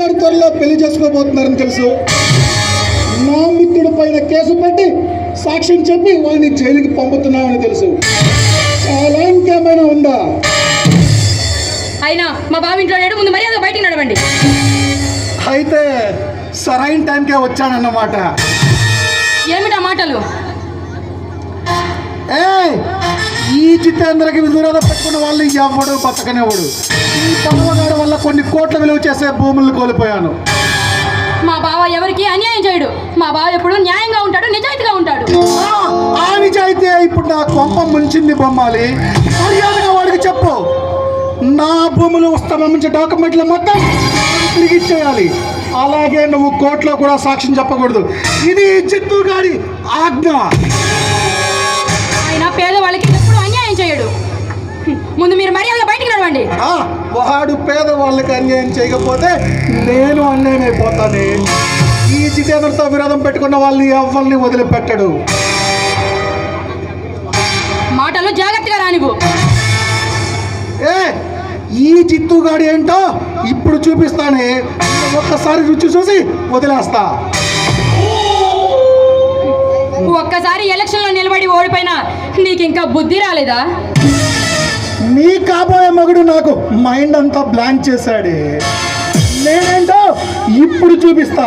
గారి త్వరలో పెళ్ళి చేసుకోబోతున్నారని తెలుసు. నా మిత్రుడి పైన కేసు పెట్టి సాక్ష్యం చెప్పి వాడిని జైలుకి పంపుతున్నామని తెలుసు. చాలా ఇంకేమైనా ఉందా? అయినా మా బావ ఇంట్లో లేడు ముందు మర్యాద బయటికి నడవండి. అయితే సరైన టైంకే వచ్చానన్నమాట. ఏమిటా మాటలు? ఏ ఈ జితేంద్రకి విధురాధ పెట్టుకున్న వాళ్ళు ఎవడు బతకనివ్వడు? ఈ పడవగాడి వల్ల కొన్ని కోట్ల విలువ చేసే భూములు కోల్పోయాను. మా బావ ఎవరికి అన్యాయం చేయడు. మా బావ ఎప్పుడు న్యాయంగా ఉంటాడు నిజాయితీగా ఉంటాడు. ఆ, నిజాయితీ ఇప్పుడు నా కొంప ముంచింది బొమ్మాలి. మర్యాదగా వాడికి చెప్పు. నా భూములు సంబంధించిన డాక్యుమెంట్లు మొత్తం తిరిగి ఇచ్చేయాలి. అలాగే నువ్వు కోర్టులో కూడా సాక్ష్యం చెప్పకూడదు. ఇది చిత్తూ గారి ఆజ్ఞ. ఆయన పేదవాళ్ళకి చేయడు. ముందు మీరు మర్యాదగా బయటికి నడవండి వాడు పేదవాళ్ళకి అన్యాయం చేయకపోతే నేను అన్యాయం అయిపోతానే. ఈ జితేంద్రతో విరోధం పెట్టుకున్న వాళ్ళని ఎవరిని వదిలిపెట్టడు? మాటలు జాగ్రత్తగా రానివ్వు. ఏ ఈ చిత్తుగాడు ఏంటో ఇప్పుడు చూపిస్తానే. ఒక్కసారి రుచి చూసి వదిలేస్తా. ఒక్కసారి ఎలక్షన్లో నిలబడి ఓడిపోయినా నీకు ఇంకా బుద్ధి రాలేదా? నీ కాబోయే మగుడు నాకు మైండ్ అంతా బ్లాంక్ చేశాడే. నేనేంటో ఇప్పుడు చూపిస్తా.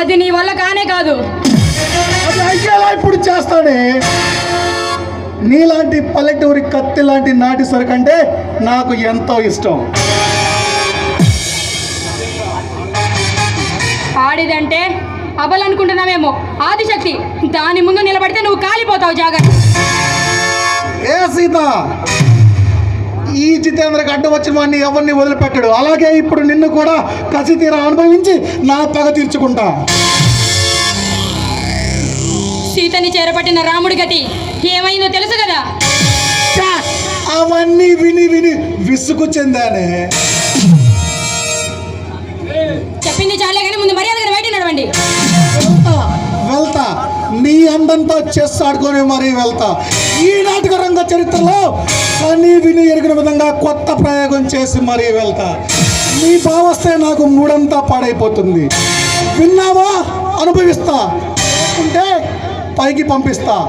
అది నీ వల్ల కానే కాదు. అది అయ్యేలా ఇప్పుడు చేస్తానే. నీలాంటి పల్లెటూరి కత్తి లాంటి నాటి సరుకంటే నాకు ఎంతో ఇష్టం. అబలనుకుంటున్నావేమో ఆదిశక్తి దాని ముందు నిలబడితే నువ్వు కాలిపోతావు జాగ్రత్త. ఏ సీత? ఈ జితేంద్రకి అడ్డు వచ్చిన వాడిని ఎవరిని వదిలిపెట్టడు? అలాగే ఇప్పుడు నిన్ను కూడా కసి తీరా అనుభవించి నా పగ తీర్చుకుంటా. సీతని చేరపట్టిన రాముడి గతి ఏమైందో తెలుసు కదా! అవన్నీ విని విని విసుగు చెందానే. చెప్పింది చాలే కానీ ముందు మర్యాదగా వెళ్తా. వెళ్తా. నీ అందంతో చెస్ ఆడుకొని మరీ వెళ్తా. ఈ నాటక రంగ చరిత్రలో కనీ విని ఎరిగిన విధంగా కొత్త ప్రయోగం చేసి మరీ వెళ్తా. నీ భావస్తే నాకు మూడంతా పాడైపోతుంది. విన్నావా? అనుభవిస్తా. లేకుంటే పైకి పంపిస్తా.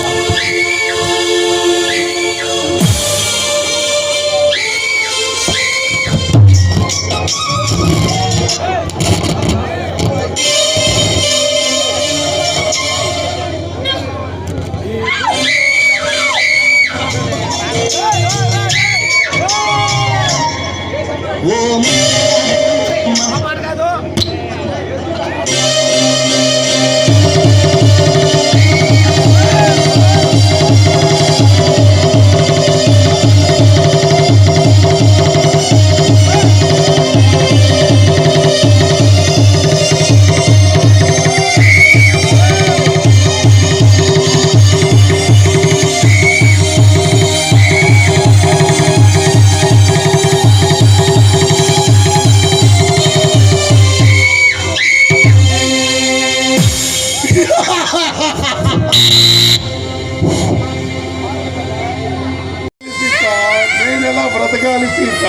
నేను ఎలా బ్రతకాలి సీత?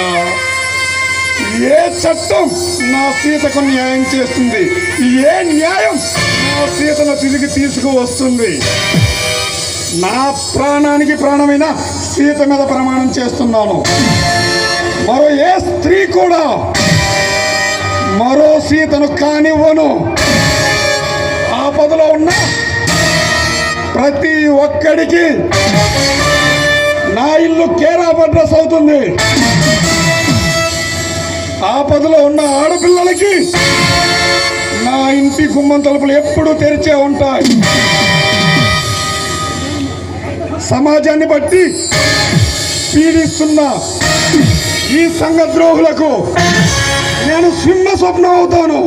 ఏ చట్టం నా సీతకు న్యాయం చేస్తుంది? ఏ న్యాయం నా సీతను తిరిగి తీసుకువస్తుంది? నా ప్రాణానికి ప్రాణమైన సీత మీద ప్రమాణం చేస్తున్నాను. మరో ఏ స్త్రీ కూడా మరో సీతను కానివ్వను. ప్రతి ఒక్కడికి నా ఇల్లు కేర్ ఆఫ్ అడ్రస్ అవుతుంది. ఆపదలో ఉన్న ఆడపిల్లలకి నా ఇంటి గుమ్మం తలుపులు ఎప్పుడూ తెరిచే ఉంటాయి. సమాజాన్ని బట్టి పీడిస్తున్న ఈ సంఘ ద్రోహులకు నేను సింహ స్వప్నం అవుతాను.